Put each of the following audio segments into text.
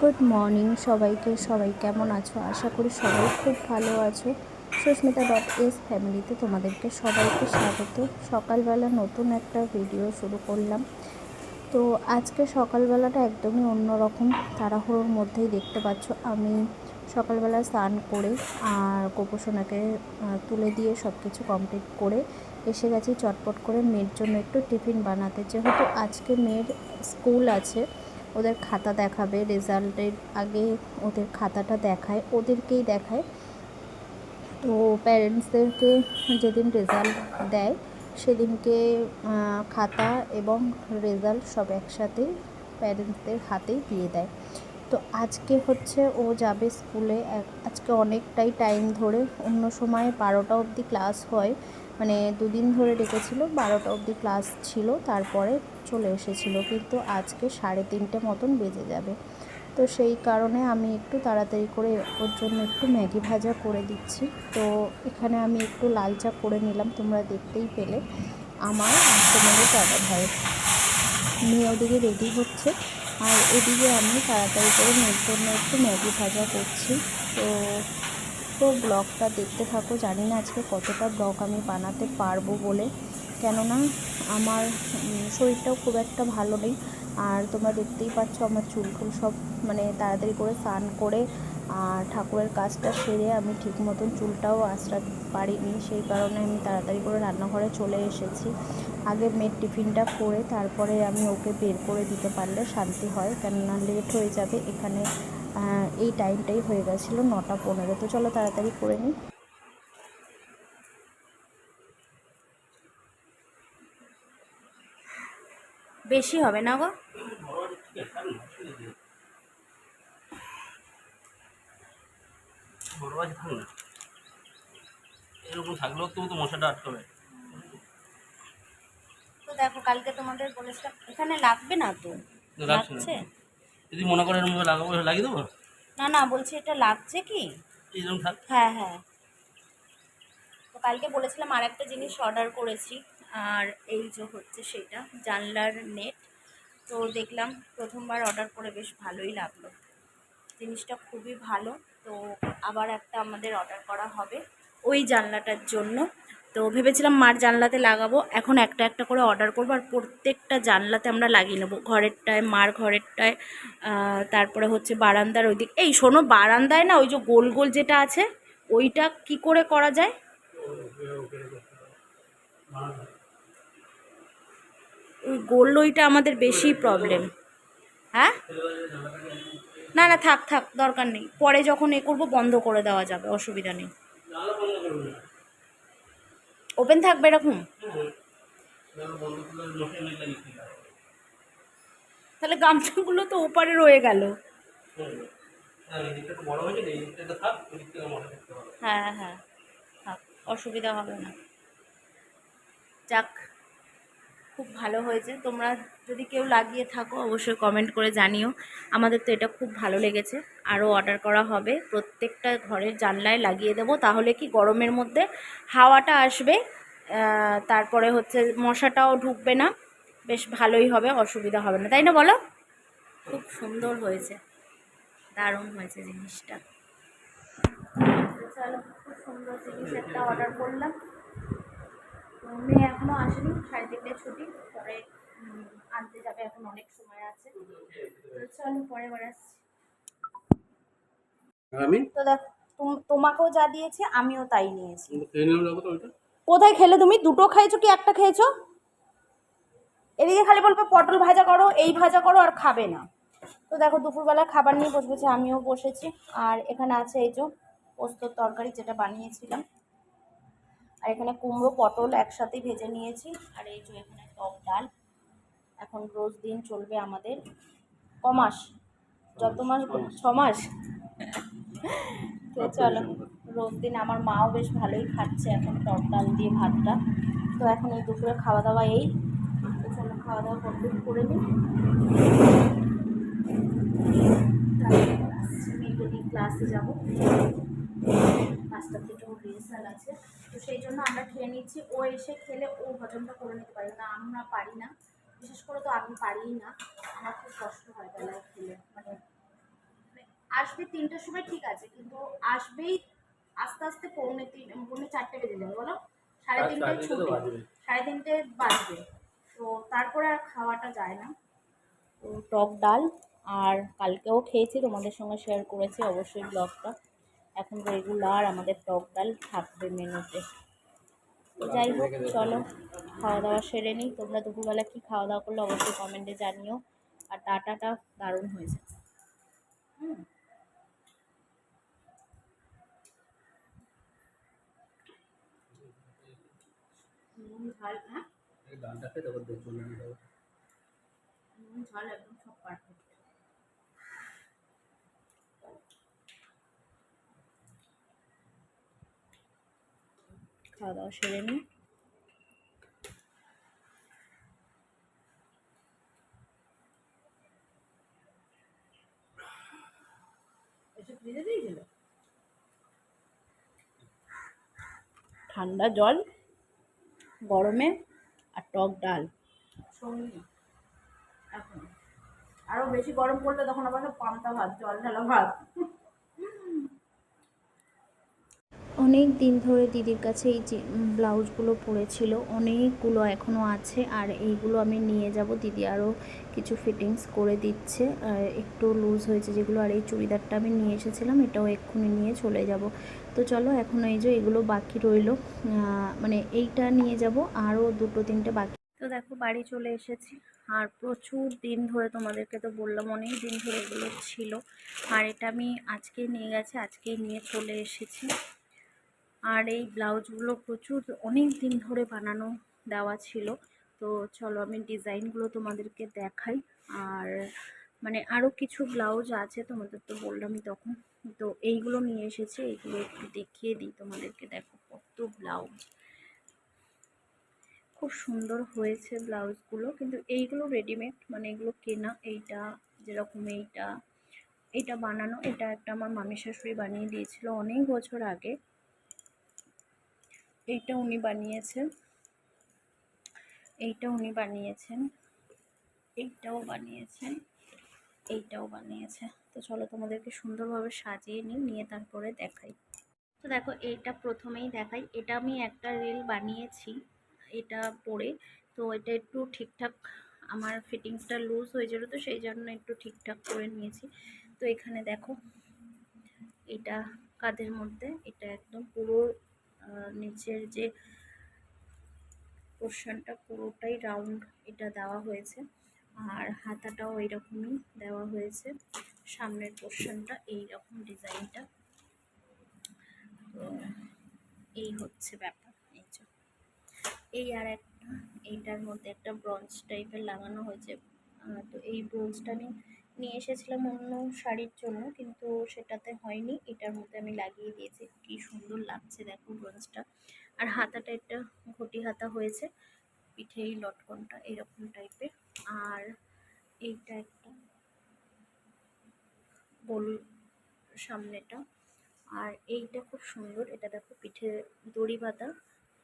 Good morning সবাইকে। সবাই কেমন আছো? আশা করি সবাই খুব ভালো আছো। সুস্মিতা ডট এস ফ্যামিলিতে তোমাদেরকে সবাইকে স্বাগত। সকালবেলা নতুন একটা ভিডিও শুরু করলাম। তো আজকে সকালবেলাটা একদমই অন্যরকম। তাড়াহুড়োর মধ্যেই দেখতে পাচ্ছ, আমি সকালবেলা স্নান করে আর গোপোষণাকে তুলে দিয়ে সব কিছু কমপ্লিট করে এসে গেছি চটপট করে। মেয়ের জন্য একটু টিফিন বানাতে। যেহেতু আজকে মেয়ের স্কুল আছে ওদের খাতা দেখাবে, রেজাল্টের আগে ওদের খাতাটা দেখায়, ওদেরকেই দেখায়। তো প্যারেন্টসদেরকে যেদিন রেজাল্ট দেয়, সেদিনকে খাতা এবং রেজাল্ট সব একসাথে প্যারেন্টসদের হাতেই দিয়ে দেয়। তো আজকে হচ্ছে ও যাবে স্কুলে আজকে অনেকটাই টাইম ধরে, অন্য সময় বারোটা অবধি ক্লাস হয়। মানে দুদিন ধরে ডেকেছিল, বারোটা অবধি ক্লাস ছিল, তারপরে চলে এসেছিল, কিন্তু আজকে সাড়ে তিনটে মতন বেজে যাবে। তো সেই কারণে আমি একটু তাড়াতাড়ি করে ওর জন্য একটু ম্যাগি ভাজা করে দিচ্ছি। তো এখানে আমি একটু লাল চা করে নিলাম, তোমরা দেখতেই পেলে আমার তোমাদের দাদা ভাই। মেয়ে ওদিকে রেডি হচ্ছে, আর এদিকে আমি তাড়াতাড়ি করে মেয়ের জন্য একটু ম্যাগি ভাজা করছি। তো তো ব্লগটা দেখতে থাকো, জানি না আজকে কতটা ব্লগ আমি বানাতে পারব বলে। কেননা আমার শরীরটাও খুব একটা ভালো নেই। আর তোমরা দেখতেই পাচ্ছ আমার চুল ফুল সব মানে তাড়াতাড়ি করে স্নান করে আর ঠাকুরের কাজটা সেরে আমি ঠিক মতন চুলটাও আশ্রাতে পারিনি। সেই কারণে আমি তাড়াতাড়ি করে রান্নাঘরে চলে এসেছি। আগে মেয়ের টিফিনটা করে তারপরে আমি ওকে বের করে দিতে পারলে শান্তি হয়, কেননা লেট হয়ে যাবে। এখানে এই টাইমটাই হয়ে গেছিল নটা পনেরো। তো চলো তাড়াতাড়ি করে নিই। বেশি হবে না গো? এরকম থাকলেও তুমি তো মশাটা আটকাবে তো দেখো কালকে তোমাদের বলেছিলাম এখানে লাগবে না তো। লাগছে যদি মনে করে এরকম লাগাবো লাগিয়ে দেবো? না না বলছি এটা লাগছে কি? এইরকম থাক। হ্যাঁ হ্যাঁ। তো কালকে বলেছিলাম আর একটা জিনিস অর্ডার করেছি। আর এই যে হচ্ছে সেটা, জানলার নেট। তো দেখলাম প্রথমবার অর্ডার করে বেশ ভালোই লাগল। জিনিসটা খুবই ভালো। তো আবার একটা আমাদের অর্ডার করা হবে ওই জানলাটার জন্য। তো ভেবেছিলাম মার জানলাতে লাগাবো, এখন একটা একটা করে অর্ডার করব আর প্রত্যেকটা জানলাতে আমরা লাগিয়ে নেব। ঘরেরটায়, মার ঘরেরটায় তারপরে হচ্ছে বারান্দার ওই দিক এই শোনো, বারান্দায় না ওই যে গোল গোল যেটা আছে, ওইটা কি করে করা যায়? ওই গোল ওইটা আমাদের বেশি প্রবলেম হ্যাঁ? না না, থাক থাক, দরকার নেই। পরে যখন এ করব, বন্ধ করে দেওয়া যাবে, অসুবিধা নেই। ওপেন থাকবে এরকম। তাহলে গামছাগুলো তো ওপারে রয়ে গেল। হ্যাঁ হ্যাঁ অসুবিধা হবে না। যাক। খুব ভালো হয়েছে। তোমরা যদি কেউ লাগিয়ে থাকো, অবশ্যই কমেন্ট করে জানিও। আমাদের তো এটা খুব ভালো লেগেছে। আরও অর্ডার করা হবে। প্রত্যেকটা ঘরের জানলায় লাগিয়ে দেবো। তাহলে কি গরমের মধ্যে হাওয়াটা আসবে তারপরে হচ্ছে মশাটাও ঢুকবে না। বেশ ভালোই হবে, অসুবিধা হবে না। তাই না বলো? খুব সুন্দর হয়েছে। দারুণ হয়েছে জিনিসটা। চলো, খুব সুন্দর জিনিস একটা অর্ডার করলাম। মেয়ে এখনও আসেনি সাড়ে তিনটে ছুটি পরে আনতে যাবে এখন অনেক সময় আছে। তো চলো পরে বার আসছি। আমি তো দেখ তোমাকেও যা দিয়েছে আমিও তাই নিয়েছি। কোথায় খেলে তুমি? দুটো খাইছো কি একটা খেয়েছো? এদিকে খালি বলবে পটল ভাজা করো এই ভাজা করো আর খাবে না। তো দেখো দুপুরবেলা খাবার নিয়ে বসে বসে আমিও বসেছি। আর এখানে আছে এই যে পোস্তর তরকারি যেটা বানিয়েছিলাম। আর এখানে কুমড়ো পটল একসাথে ভেজে নিয়েছি। আর এই যে এখানে টক ডাল। এখন রোজ দিন চলবে আমাদের। ক মাস? যত মাস ছ মাস। তো চলো রোজ দিন আমার মাও বেশ ভালোই খাচ্ছে এখন টক ডাল দিয়ে ভাতটা। তো এখন এই দুপুরে খাওয়া দাওয়া এই চলো খাওয়া দাওয়া কমপ্লিট করে নিই। ক্লাসে যাব। পাঁচটা থেকে ওর রিহার্সাল আছে। তো সেই জন্য আমরা খেয়ে নিচ্ছি। ও এসে খেলে ও হজমটা করে নিতে পারে না। আমরা পারি না। বিশেষ করে তো আমি পারিই না। আমার খুব কষ্ট হয় বেলায় খেলে। মানে আসবে তিনটের সময় ঠিক আছে কিন্তু আসবেই আস্তে আস্তে পৌনে তিন পৌনে চারটে বেজে যাবে বলো? সাড়ে আর তিনটে সাড়ে তিনটে তো ছুটি সাড়ে তিনটে বাজবে। তো তারপরে আর খাওয়াটা যায় না। তো টক ডাল আর কালকেও খেয়েছি তোমাদের সঙ্গে শেয়ার করেছি অবশ্যই ব্লগটা এখন রেগুলার আমাদের টক ডাল থাকবে মেনুতে। যাই হোক চলো খাওয়া দাওয়া সেরে নিই। তোমরা দুপুরবেলা কি খাওয়া দাওয়া করলে অবশ্যই কমেন্টে জানিও। আর ডাটাটা দারুণ হয়েছে। হুম। ঝাল হ্যাঁ? ঝাল একদম। খাওয়া দাওয়া সেরে নিই ঠান্ডা জল গরমে আর টক ডাল। এখন আরও বেশি গরম পড়লে তখন আবার পান্তা ভাত জল ঢালা ভাত। অনেক দিন ধরে দিদির কাছে এই যে ব্লাউজগুলো পড়েছিল অনেকগুলো এখনও আছে, আর এইগুলো আমি নিয়ে যাব। দিদি আরও কিছু ফিটিংস করে দিচ্ছে, আর একটু লুজ হয়েছে যেগুলো, আর এই চুড়িদারটা আমি নিয়ে এসেছিলাম, এটাও এক্ষুনি নিয়ে চলে যাব। তো চলো, এখন এই যে এগুলো বাকি রইল মানে এইটা নিয়ে যাব আরও দুটো তিনটে বাকি। তো দেখো, বাড়ি চলে এসেছি। আর প্রচুর দিন ধরে তোমাদেরকে তো বললাম, অনেক দিন ধরে এগুলো ছিল। আর এটা আমি আজকে নিয়ে গেছি, আজকেই নিয়ে চলে এসেছি। আর এই ব্লাউজগুলো প্রচুর অনেক দিন ধরে বানানো দেওয়া ছিল। তো চলো আমি ডিজাইনগুলো তোমাদেরকে দেখাই। আর মানে আরও কিছু ব্লাউজ আছে, তোমাদের তো বললামই তখন। তো এইগুলো নিয়ে এসেছি, এইগুলো একটু দেখিয়ে দিই তোমাদেরকে। দেখো কত ব্লাউজ। খুব সুন্দর হয়েছে ব্লাউজগুলো, কিন্তু এইগুলো রেডিমেড মানে এগুলো কেনা, এইটা যেরকম এইটা এইটা বানানো, এটা একটা আমার মামি শাশুড়ি বানিয়ে দিয়েছিল অনেক বছর আগে। এইটা উনি বানিয়েছেন। এইটা উনি বানিয়েছেন। এইটাও বানিয়েছেন। এইটাও বানিয়েছে। তো চলো তোমাদেরকে সুন্দরভাবে সাজিয়ে নিই, নিয়ে তারপরে দেখাই। তো দেখো, এইটা প্রথমেই দেখাই। এটা আমি একটা রিল বানিয়েছি, এটা পরে। তো এটা একটু ঠিকঠাক আমার ফিটিংসটা লুজ হয়েছিল তো সেই জন্য একটু ঠিকঠাক করে নিয়েছি। তো এখানে দেখো, এটা কাঁধের মধ্যে, এটা একদম পুরো নিচের যে পোর্শনটা পুরোটাই রাউন্ড এটা দেওয়া হয়েছে। আর হাতাটাও এইরকমই দেওয়া হয়েছে। সামনের পোর্শনটা এইরকম ডিজাইনটা। তো এই হচ্ছে ব্যাপার, এই এই আর একটা এইটার মধ্যে একটা ব্রঞ্জ টাইপের লাগানো হয়েছে। তো এই ব্রোঞ্জটা আমি নিয়ে এসেছিলাম অন্য শাড়ির জন্য, কিন্তু সেটাতে হয়নি। এটার মধ্যে আমি লাগিয়ে দিয়েছি। কি সুন্দর লাগছে, দেখো ব্রোঞ্জটা আর হাতাটা একটা ঘটি হাতা হয়েছে পিঠে এই লটকনটা, এরকম টাইপের আর এইটা একটা গোল সামনেটা। আর এইটা খুব সুন্দর, এটা দেখো পিঠে দড়ি বাঁধা।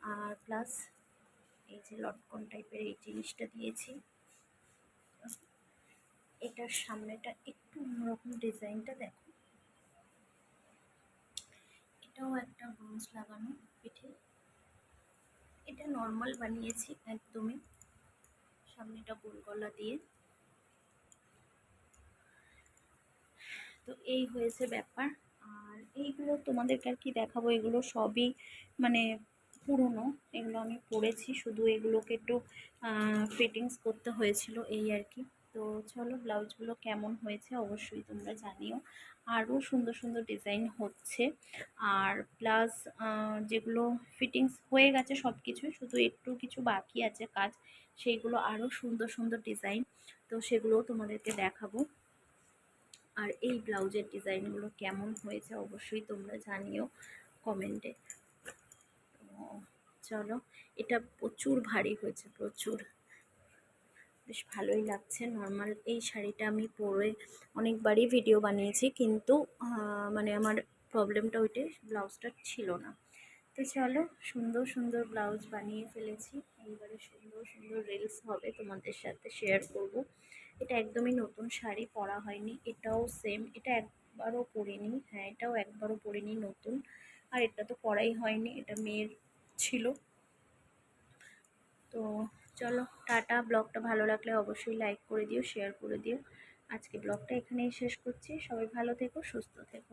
আর প্লাস এই যে লটকন টাইপের এই জিনিসটা দিয়েছি। এটার সামনেটা একটু অন্যরকম ডিজাইনটা দেখো। এটাও একটা ব্রোঞ্জ লাগানো পিঠে। এটা নর্মাল বানিয়েছি একদমই। সামনেটা গোল গলা দিয়ে। তো এই হয়েছে ব্যাপার। আর এইগুলো তোমাদেরকে আর কি দেখাবো, এগুলো সবই মানে পুরনো। এগুলো আমি পরেছি শুধু এগুলোকে একটু ফিটিংস করতে হয়েছিল, এই আর কি। তো চলো ব্লাউজগুলো কেমন হয়েছে অবশ্যই তোমরা জানিও। আরও সুন্দর সুন্দর ডিজাইন হচ্ছে। আর প্লাস যেগুলো ফিটিংস হয়ে গেছে সব কিছুই শুধু একটু কিছু বাকি আছে কাজ, সেইগুলো আরও সুন্দর সুন্দর ডিজাইন। তো সেগুলোও তোমাদেরকে দেখাবো। আর এই ব্লাউজের ডিজাইনগুলো কেমন হয়েছে অবশ্যই তোমরা জানিও কমেন্টে। চলো, এটা প্রচুর ভারী হয়েছে, প্রচুর। বেশ ভালোই লাগছে। নর্মাল এই শাড়িটা আমি পরে অনেকবারই ভিডিও বানিয়েছি কিন্তু মানে আমার প্রবলেমটা ওইটাই ব্লাউজটা ছিল না। তো চলো, সুন্দর সুন্দর ব্লাউজ বানিয়ে ফেলেছি। এইবারে সুন্দর সুন্দর রিলস হবে তোমাদের সাথে শেয়ার করব। এটা একদমই নতুন শাড়ি, পরা হয়নি, এটাও সেম এটা একবারও পরিনি হ্যাঁ এটাও একবারও পরিনি, নতুন। আর এটা তো পরাই হয়নি, এটা মেয়ের ছিল। তো চলো, টাটা। ব্লগটা ভালো লাগলে অবশ্যই লাইক করে দিও শেয়ার করে দিও। আজকে ব্লগটা এখানেই শেষ করছি। সবাই ভালো থেকো, সুস্থ থেকো।